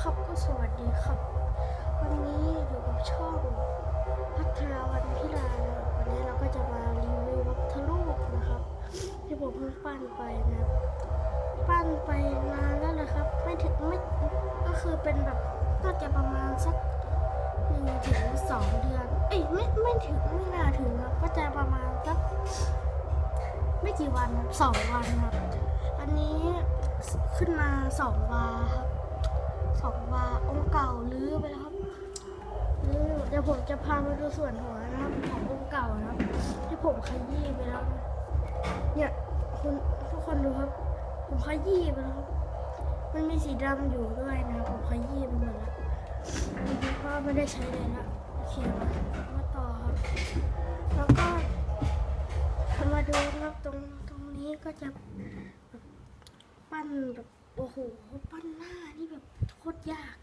ครับก็สวัสดีครับ วันนี้อยู่กับช่องพัฒนาวันพิลานะวันนี้เราก็จะมารีวิววัตถุรูปนะครับ ที่ผมเพิ่งปั้นไปนะครับปั้นไปนานแล้วนะครับ ไม่ถึงไม่ก็คือเป็นแบบน่าจะประมาณสักหนึ่งถึงสองเดือนเอ้ยไม่ไม่ถึงไม่น่าถึงครับก็จะประมาณสักไม่กี่วันครับสองวันครับ อันนี้ขึ้นมาสองวาครับ สองวาองค์เก่าลื้อไปแล้วครับลื้อเดี๋ยวผมจะพามาดูส่วนหัวนะครับขององค์เก่านะครับ ที่ผมขยี้ไปแล้ว เนี่ยคุณทุกคนดูครับ ผมขยี้ไปแล้วครับมันมีสีดำอยู่ด้วยนะผมขยี้ไปหมดแล้วเพราะไม่ได้ใช้เลยละโอเคมาต่อครับ แล้วก็มาดูครับตรงตรงนี้ก็จะปั้นแบบ โอ้โหปั้นหน้านี่แบบโคตรยาก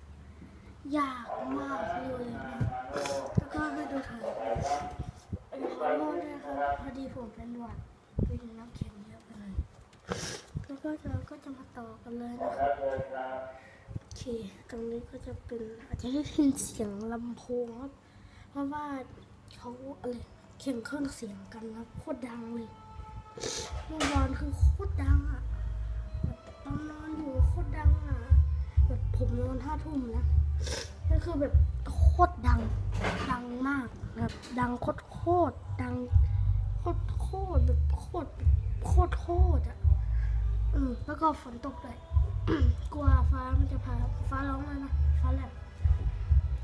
ยากมากเลยนะแล้วก็มาดูเป็นขอโทษด้วยครับพอดีผมเป็นหวัดกินน้ำแข็งเยอะไปหน่อยแล้วก็เราก็จะมาต่อกันเลยนะครับโอเคตรงนี้ก็จะเป็นอาจจะได้ยินเสียงลำโพงครับเพราะว่าเขาอะไรแข่งเครื่องเสียงกันครับโคตรดังเลยเมื่อวานคือโคตรดังอะ คตรดังอะแบบผมนอนห้าทุ่มนะก็คือแบบโคตรดังดังมากแบบดังโคตรโคตรดังโคตรโคตรแบบโคตรโคตรโคตรอะอืมแล้วก็ฝนตกด้วยกลัวฟ้ามันจะพาฟ้าร้องเลยนะฟ้าแลบ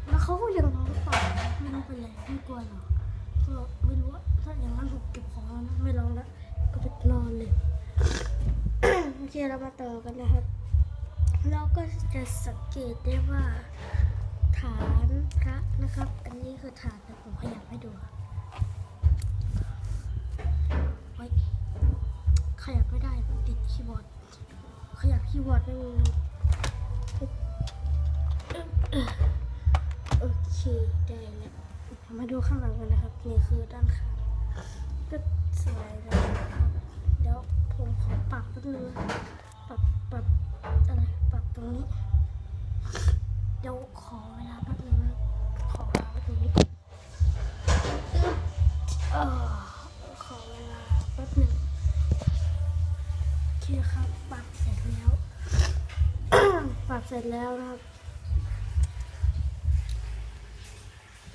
แล้วเขาก็ยังร้องต่อไม่รู้เป็นไรไม่กลัวหรอกก็ไม่รู้ว่าถ้าอย่างนั้นผมเก็บของแล้วนะไม่ร้องแล้วก็ไปนอนเลยโอเคเรามาต่อกันนะครับ เราก็จะสังเกตได้ว่า ฐานพระนะครับ อันนี้คือฐานแต่ผมขยับให้ดูขยับไม่ได้ติดคีย์บอร์ด ขยับคีย์บอร์ดไม่มีโอเคได้แล้วมาดูข้างหลังกันนะครับ นี่คือด้านข้างก็สวยแล้วนะครับเดี๋ยวผมขอปรับแป๊บนึง เสร็จแล้วครับ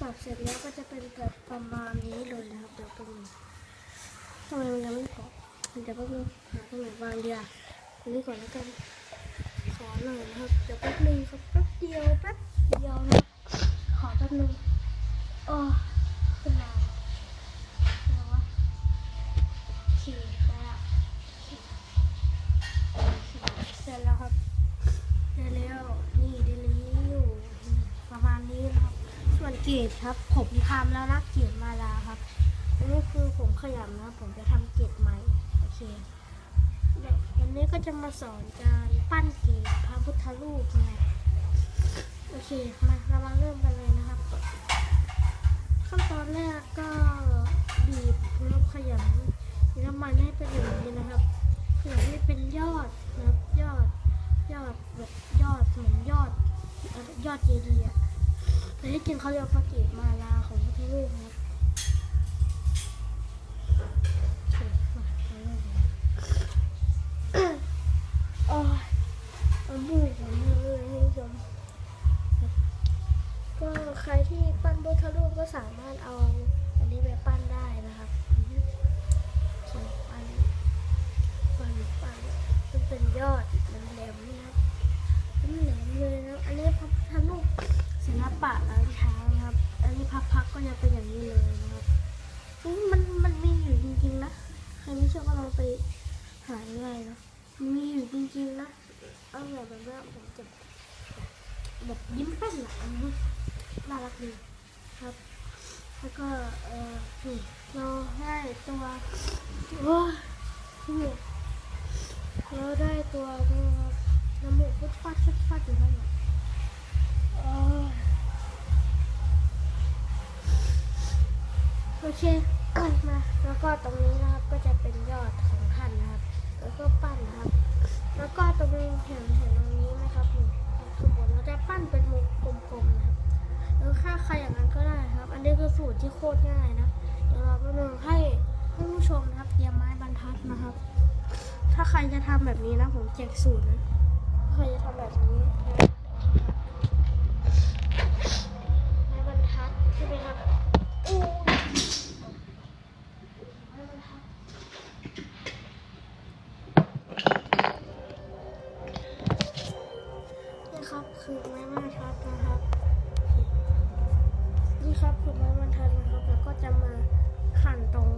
ปรับเสร็จแล้วก็จะเป็นแบบประมาณนี้เลยนะครับเดี๋ยวตรงนี้ทำไมมันยังไม่พอเดี๋ยวแป๊บนึงหาตรงไหนวางเดีอะตรงนี้ก่อนแล้วกันขอหน่อยนะครับเดี๋ยวแป๊บนึงครับแป๊บเดียวแป๊บเดียวนะขอแป๊บนึงโอ้ขึ้นมาอะไรวะโอเคได้ละโอเคโอเคเสร็จแล้วครับ ได้แล้วนี่ได้แล้วนี่ประมาณนี้นะครับ ส่วนเกรด ครับผมทำแล้วนะเกรดมาลาครับอันนี้คือผมขยำนะผมจะทำเกรดใหม่โอเคเดี๋ยววันนี้ก็จะมาสอนการปั้นเกรดพระพุทธรูปนะโอเคมาเรามาเริ่มกันเลยนะครับ ขั้นตอนแรกก็บีบแล้วขยำน้ำมันให้เป็นอย่างนี้นะครับขยำให้เป็นยอดนะครับยอดยอดแบบยอดเหมือนยอดยอดเจดีย์อะแต่ที่ จริงเขาเรียกพระเกศมาลาของพระพุทธรูปนะครับโอ้ยเอาบูดผมเลยคุณผู้ชมก็ใครที่ปั้นพุทธรูปก็สามารถเอาอันนี้ไปปั้นได้นะครับปั้นปั้นปั้นมันเป็นยอดแหลมๆนะครับน้ำแหลมเลยนะอันนี้พระพุทธรูปศิล ปะล้านช้านะครับ อันนี้พับพักก็จะเป็นอย่างนี้เลยนะครับนี่มันมันมีอยู่จริงๆนะใครไม่เชื่อก็ลองไปหาง่ายนะมีอยู่จริงๆนะเอาแบบแบบว่าผมจะแบบยิ้มแป้นอะอันนี้น่ารักดีครับ แล้วก็เออนี่เราได้ตัวว้านี่เราได้ตัวตัวน้ำมูกฟุดฟัดฟุดฟัดอยู่นั่นแหละ โอเคก่มา แล้วก็ตรงนี้นะครับก็จะเป็นยอดของท่านนะครับ แล้วก็ปั้นนะครับ แล้วก็ตรงนี้เห็นเห็นตรงนี้ไหมครับนี่ข้างบนเราจะปั้นเป็นมุมกลมๆนะครับแล้วค่าใครอย่างนั้นก็ได้ครับ อันนี้คือสูตรที่โคตรง่ายนะเดี๋ยวเราไปนึงให้ให้ผู้ชมนะครับเตรียมไม้บรรทัดนะครับ ถ้าใครจะทำแบบนี้นะผมแจกสูตรนะใครจะทำแบบนี้ ทัดนะครับ แล้วก็จะมาขันตรง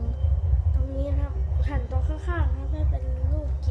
ตรงนี้นะครับขันตรงข้างๆครับให้เป็นรูปเก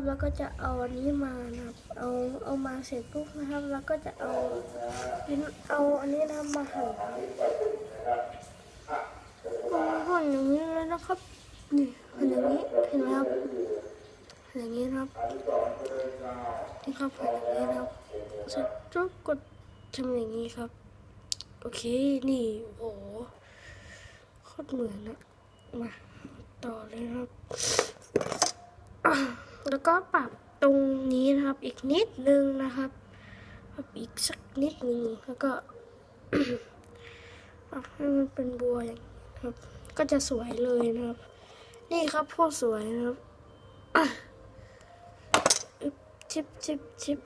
นแรกนะครับเราก็จะเอาอันนี้มานะครับเอาเอามาเสร็จปุ๊บนะครับ แล้วก็จะเอาเอาอันนี้นะมาหั่นเอาหั่นอย่างนี้เลยนะครับนี่หั่นอย่างนี้เห็นไหมครับหั่นอย่างนี้ครับนี่ครับหั่นอย่างนี้นะครับเสร็จปุ๊บกดทำอย่างนี้ครับ โอเคนี่โอ้โหโคตรเหมือนนะมาต่อเลยครับ แล้วก็ปรับตรงนี้นะครับ อีกนิดนึงนะครับ ปรับอีกสักนิดนึงแล้วก็ปรับให้มันเป็นบัวอย่างนี้ครับ ก็จะสวยเลยนะครับ นี่ครับพวกสวยนะครับอะอึ๊บชิบชิบชิบ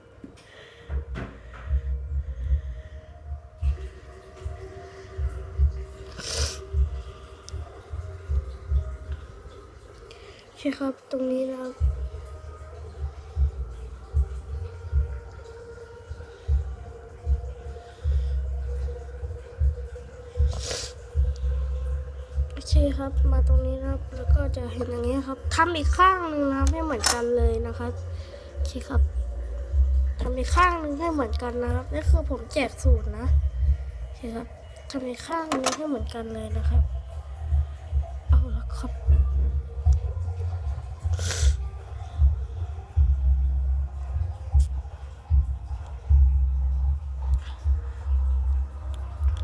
ใช่ครับตรงนี้นะครับ มาตรงนี้นะครับ แล้วก็จะเห็นอย่างนี้ครับทำอีกข้างหนึ่งนะครับให้เหมือนกันเลยนะครับโอเคครับทำอีกข้างหนึ่งให้เหมือนกันนะครับนี่คือผมแจกสูตรนะโอเคครับทำอีกข้างหนึงให้เหมือนกันเลยนะครับ เอาละครับ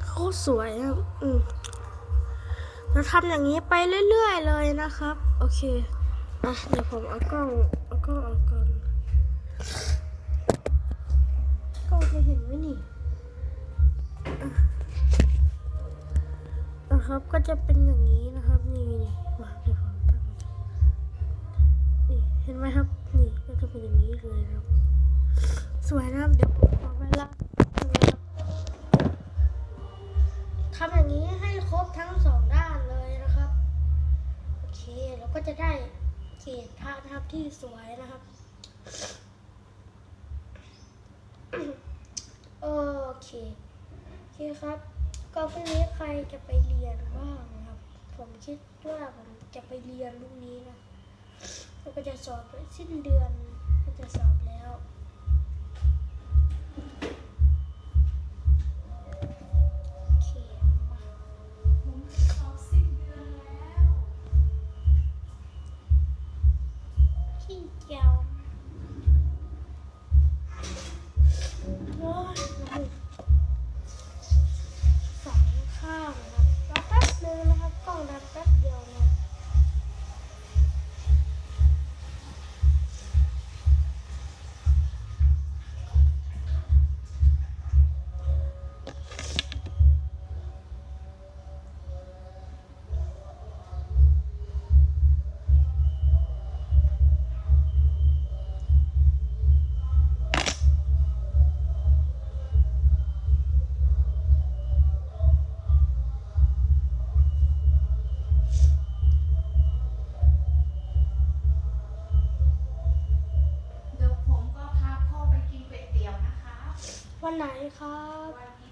โคตรสวยอะอืม เราทำอย่างนี้ไปเรื่อยๆเลยนะครับ โอเคอะเดี๋ยวผมเอากล้องเอากล้องเอาก่อนกล้องจะเห็นไหมนี่นะครับก็จะเป็นอย่างนี้นะครับ นี่นี่มาเดี๋ยวผมตั้งนี่เห็นไหมครับ นี่ก็จะเป็นอย่างนี้เลยนะครับ สวยนะครับเดี๋ยวผมขอเวละทำอย่างนี้ให้ครบทั้งสอง ก็จะได้เขตพระนะครับที่สวยนะครับ โอเค โอเคครับ ก็พรุ่งนี้ใครจะไปเรียนบ้างนะครับ ผมคิดว่าผมจะไปเรียนรุ่งนี้นะแล้วก็จะสอบสิ้นเดือนก็จะสอบแล้ว ครับ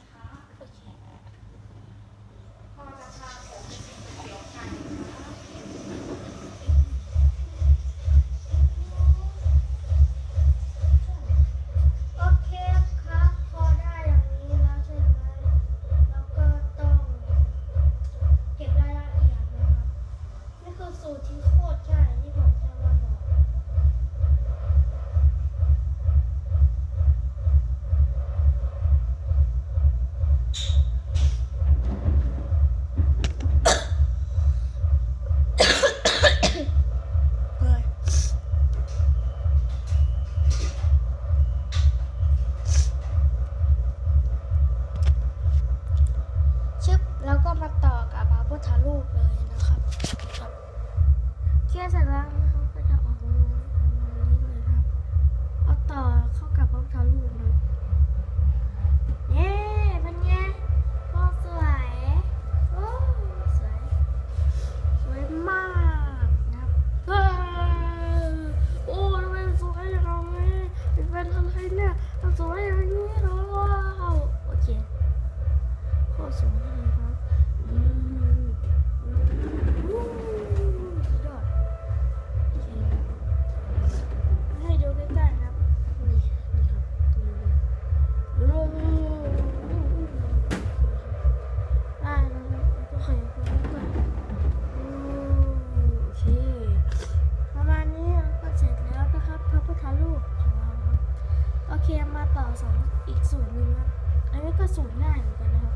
ก็สูตรง่ายเหมือนกันนะครับ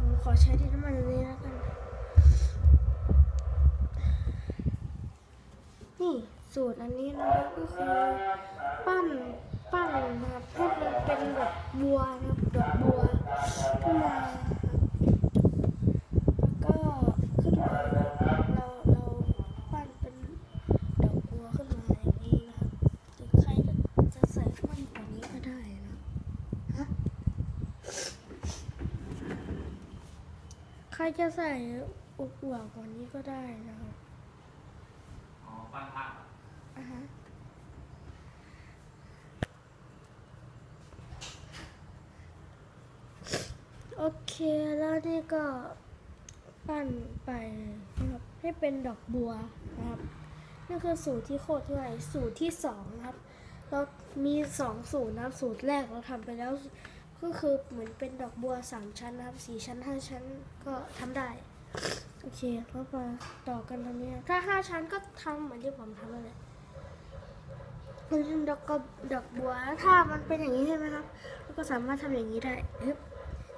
ผมขอใช้ดินน้ำมันอันนี้นะกัน นี่สูตรอันนี้นะครับก็คือปั้นปั้นนะครับให้มันเป็นแบบบัวนะครับดอกบัวขึ้นมาครับแล้วก็ขึ้นมานะครับเราเราปั้นเป็นดอกบัวขึ้นมาอย่างนี้นะครับหรือใครจะจะใส่มากกว่านี้ก็ได้นะฮะ ใค รจะใส่อุบอวบกว่านี้ก็ได้นะครับอ๋อปั้นผ้าอ่าฮะโอเคแล้วนี่ก็ปั้นไปนะครับให้เป็นดอกบัวนะครับนี่คือสูตรที่โคตรง่ายสูตรที่สองนะครับเรามีสองสูตรนะครับสูตรแรกเราทำไปแล้ว ก็คือเหมือนเป็นดอกบัวสามชั้นนะครับสี่ชั้นห้าชั้นก็ทำได้ โอเคแล้วมาต่อกันตรงนี้ถ้าห้าชั้นก็ทำเหมือนที่ผมทำนั่นแหละเป็นดอกกระดอกบัวถ้ามันเป็นอย่างนี้ใช่ไหมครับแล้วก็สามารถทำอย่างนี้ได้ฮึบ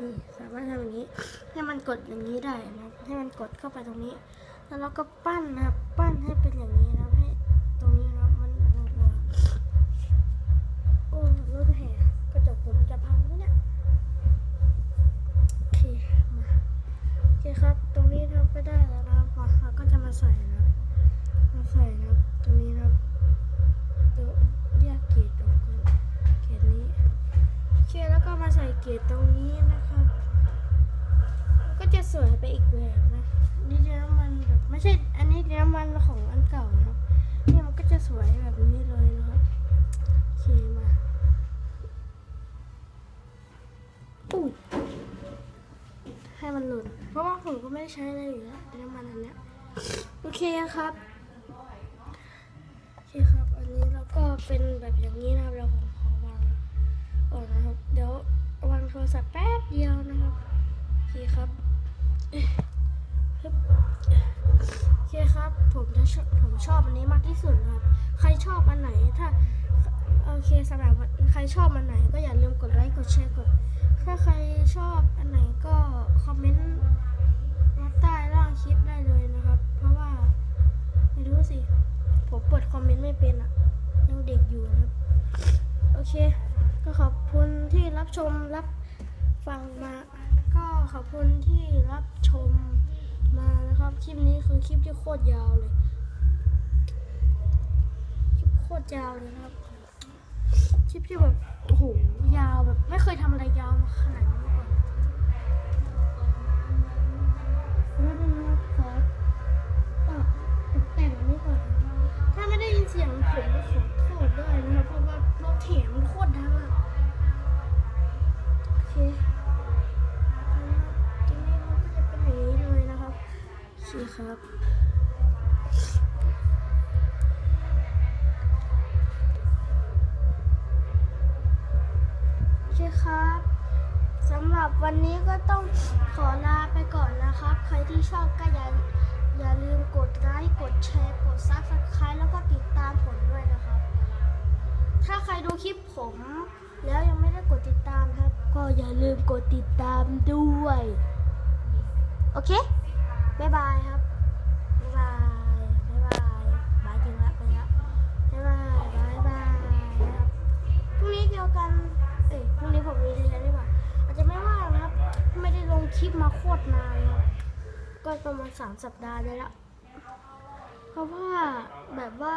นี่สามารถทำอย่างนี้ให้มันกดอย่างนี้ได้นะครับให้มันกดเข้าไปตรงนี้ แล้วเราก็ปั้นนะครับ ปั้นให้เป็นอย่าง อุ้ยให้มันหลุด เพราะว่าผมก็ไม่ได้ใช้อะไรอยู่แล้วน้ำมันอันเนี้ยโอเคครับโอเคครับ อันนี้เราก็เป็นแบบอย่างนี้นะครับแล้วผมขอวางก่อนนะครับ เดี๋ยววางโทรศัพท์แป๊บเดียวนะครับโอเคครับโอเคครับ ผมจะชอบผมชอบอันนี้มากที่สุดนะครับ ใครชอบอันไหนถ้าโอเคสำหรับใครชอบอันไหนก็อย่าลืมกดไลค์กดแชร์กด ถ้าใครชอบอันไหนก็คอมเมนต์มาใต้ล่างคลิปได้เลยนะครับ เพราะว่าไม่รู้สิ ผมเปิดคอมเมนต์ไม่เป็นอะยังเด็กอยู่นะครับ โอเค ก็ขอบคุณที่รับชมรับฟังมา ก็ขอบคุณที่รับชมมานะครับ คลิปนี้คือคลิปที่โคตรยาวเลย คลิปโคตรยาวเลยนะครับ คลิปที่แบบโอ้โหยาวแบบไม่เคยทำอะไรยาวมาขนาดนี้มาก่อนแล้วดูนะขอตัดตกแต่งอันนี้ก่อนถ้าไม่ได้ยินเสียงผมก็ขอโทษด้วยนะครับเพราะว่ารถเถียงมันโคตรดังอะโอเคตรงนี้มันก็จะเป็นอย่างนี้เลยนะครับโอเคครับ วันนี้ก็ต้องขอลาไปก่อนนะครับ ใครที่ชอบก็อย่าอย่าลืมกดไลค์กดแชร์ กดซับสไครต์แล้วก็ติดตามผมด้วยนะครับ ถ้าใครดูคลิปผม แล้วยังไม่ได้กดติดตามครับ ก็อย่าลืมกดติดตามด้วย โอเค บ๊ายบายครับ บ๊ายบาย บ๊ายบายบายจริงละไปละบ๊ายบาย บ๊ายบายครับพรุ่งนี้เกี่ยวกัน เอ้ยพรุ่งนี้ผมมีเรียน คลิปมาโคตรนานก็ประมาณสามสัปดาห์ได้ละเพราะว่าแบบว่า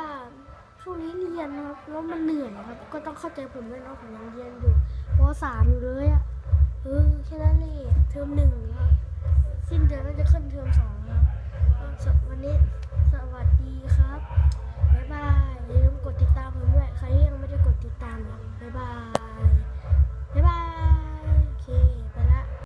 ช่วงนี้เรียนครับแล้วมันเหนื่อยครับ ก็ต้องเข้าใจผมด้วยนะผมยังเรียนอยู่ปสามอยู่เลยอะเออแค่นั้นเองเทอมหนึ่งครับสิ้นเดือนก็จะขึ้นเทอมสองแล้ววันนี้สวัสดีครับบ๊ายบายอย่าลืมกดติดตามผมด้วยใครที่ยังไม่ได้กดติดตามนะบ๊ายบายบ๊ายบายโอเค